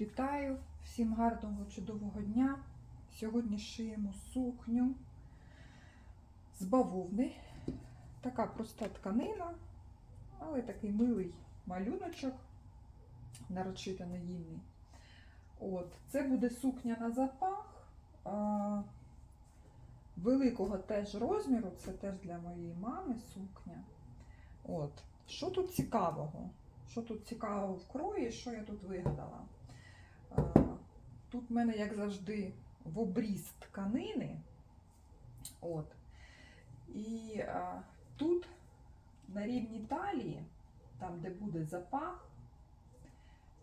Вітаю всім гарного чудового дня. Сьогодні шиємо сукню з бавовни. Така проста тканина, але такий милий малюночок, нарочито наївний. От, це буде сукня на запах. А, великого теж розміру, це теж для моєї мами сукня. От. Що тут цікавого? Що тут цікавого в крої, що я тут вигадала? Тут в мене, як завжди, в обріз тканини. От. І а, тут на рівні талії, там, де буде запах,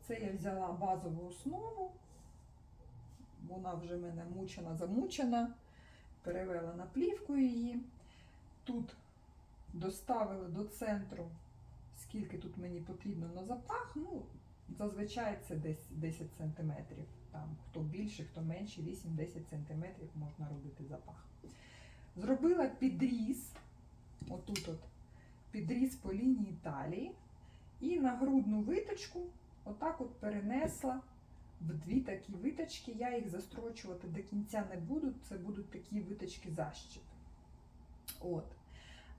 це я взяла базову основу. Вона вже в мене мучена, замучена. Перевела на плівку її. Тут доставили до центру, скільки тут мені потрібно на запах. Ну, зазвичай це десь 10 см. Там, хто більше, хто менше, 8-10 см можна робити запах. Зробила підріз, отут от, підріз по лінії талії, і на грудну виточку отак от перенесла в дві такі виточки. Я їх застрочувати до кінця не буду, це будуть такі виточки защіп. От.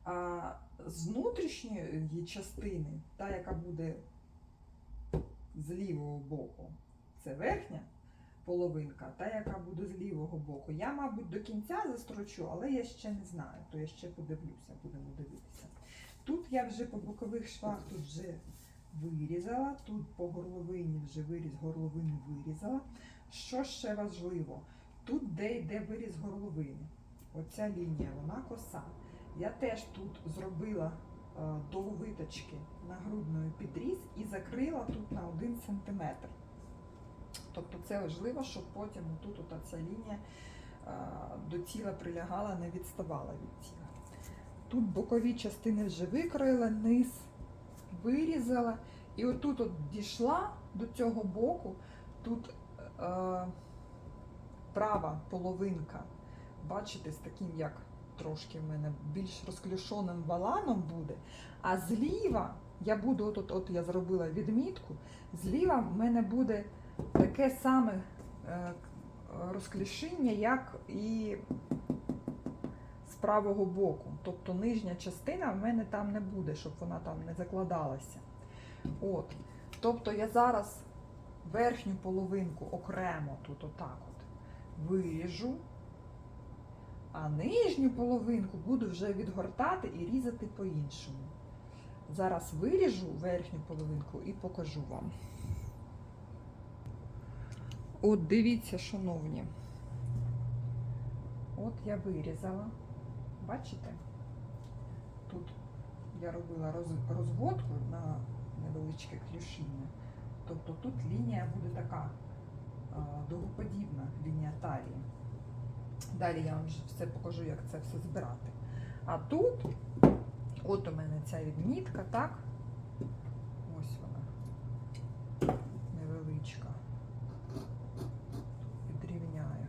А з внутрішньої частини, та, яка буде з лівого боку, це верхня половинка, та, яка буде з лівого боку. Я, мабуть, до кінця застрочу, але я ще не знаю, то я ще подивлюся, будемо дивитися. Тут я вже по бокових швах тут вже вирізала, тут по горловині вже виріз горловини вирізала. Що ще важливо? Тут, де йде виріз горловини, оця лінія, вона коса. Я теж тут зробила е, до виточки нагрудною підріз і закрила тут на 1 см. Тобто це важливо, щоб потім тут ця лінія е, до тіла прилягала, не відставала від тіла. Тут бокові частини вже викроїла, низ вирізала. І отут от дійшла до цього боку, тут е, права половинка, бачите, з таким як трошки в мене більш розклюшоним валаном буде. А зліва я буду, от, от, от я зробила відмітку, зліва в мене буде таке саме е, розклішіння, як і з правого боку. Тобто нижня частина в мене там не буде, щоб вона там не закладалася. От. Тобто я зараз верхню половинку окремо тут отак от виріжу, а нижню половинку буду вже відгортати і різати по-іншому. Зараз виріжу верхню половинку і покажу вам. От дивіться, шановні. От я вирізала. Бачите? Тут я робила розводку на невеличке клюшіння. Тобто тут лінія буде така а, дугоподібна лінія талії. Далі я вам все покажу, як це все збирати. А тут, от у мене ця відмітка, так? Ось вона. Невеличка. Підрівняю.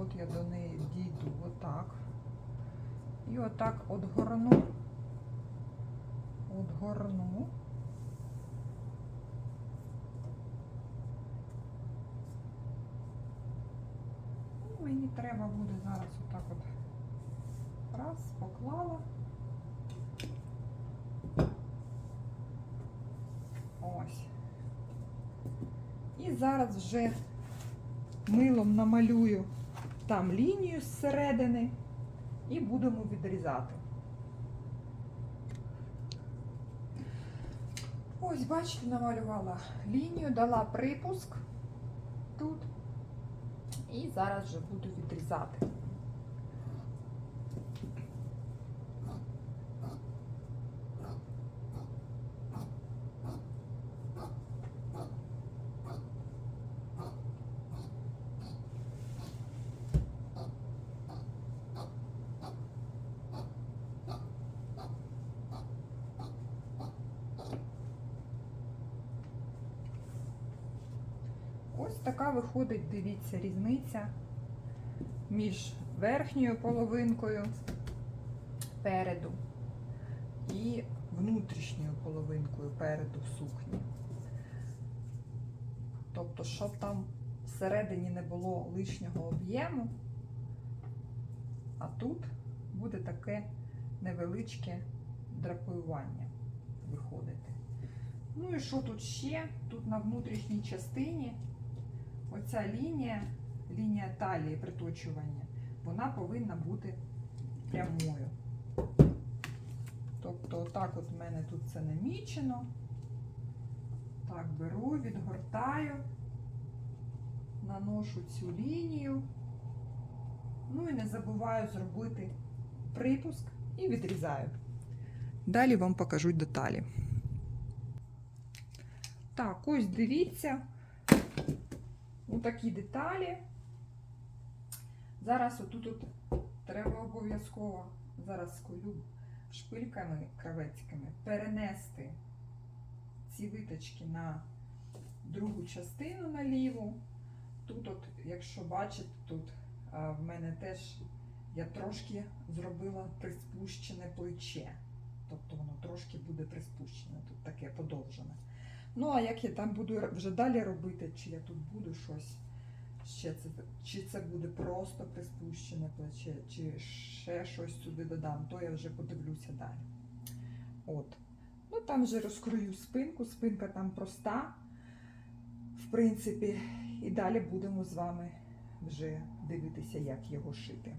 От я до неї дійду отак. І отак отгорну. Отгорну. Треба буде зараз отак от раз, поклала. Ось. І зараз вже милом намалюю там лінію зсередини і будемо відрізати. Ось, бачите, намалювала лінію, дала припуск тут. І зараз вже буду відрізати. Ось така виходить, дивіться, різниця між верхньою половинкою переду і внутрішньою половинкою переду сукні. Тобто, щоб там всередині не було лишнього об'єму, а тут буде таке невеличке драпеювання виходити. Ну і що тут ще? Тут на внутрішній частині оця лінія, лінія талії приточування, вона повинна бути прямою. Тобто, отак от в мене тут це намічено. Так, беру, відгортаю, наношу цю лінію. Ну і не забуваю зробити припуск і відрізаю. Далі вам покажу деталі. Так, ось дивіться. Отакі деталі. Зараз отут от треба обов'язково зараз сколю шпильками кравецькими перенести ці виточки на другу частину на ліву. Тут, от, якщо бачите, тут а, в мене теж я трошки зробила приспущене плече. Тобто воно трошки буде приспущене, тут таке подовжене. Ну, а як я там буду вже далі робити, чи я тут буду щось, ще це, чи це буде просто приспущене плече, чи ще щось сюди додам, то я вже подивлюся далі. От. Ну, там вже розкрою спинку, спинка там проста, в принципі, і далі будемо з вами вже дивитися, як його шити.